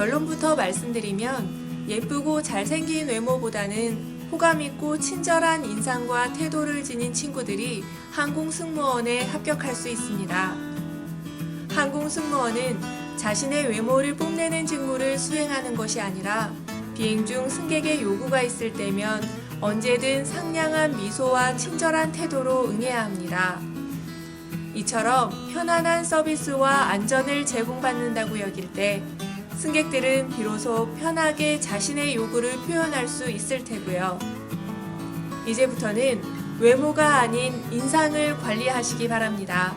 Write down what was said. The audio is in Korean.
결론부터 말씀드리면 예쁘고 잘생긴 외모보다는 호감 있고 친절한 인상과 태도를 지닌 친구들이 항공승무원에 합격할 수 있습니다. 항공승무원은 자신의 외모를 뽐내는 직무를 수행하는 것이 아니라 비행 중 승객의 요구가 있을 때면 언제든 상냥한 미소와 친절한 태도로 응해야 합니다. 이처럼 편안한 서비스와 안전을 제공받는다고 여길 때 승객들은 비로소 편하게 자신의 요구를 표현할 수 있을 테고요. 이제부터는 외모가 아닌 인상을 관리하시기 바랍니다.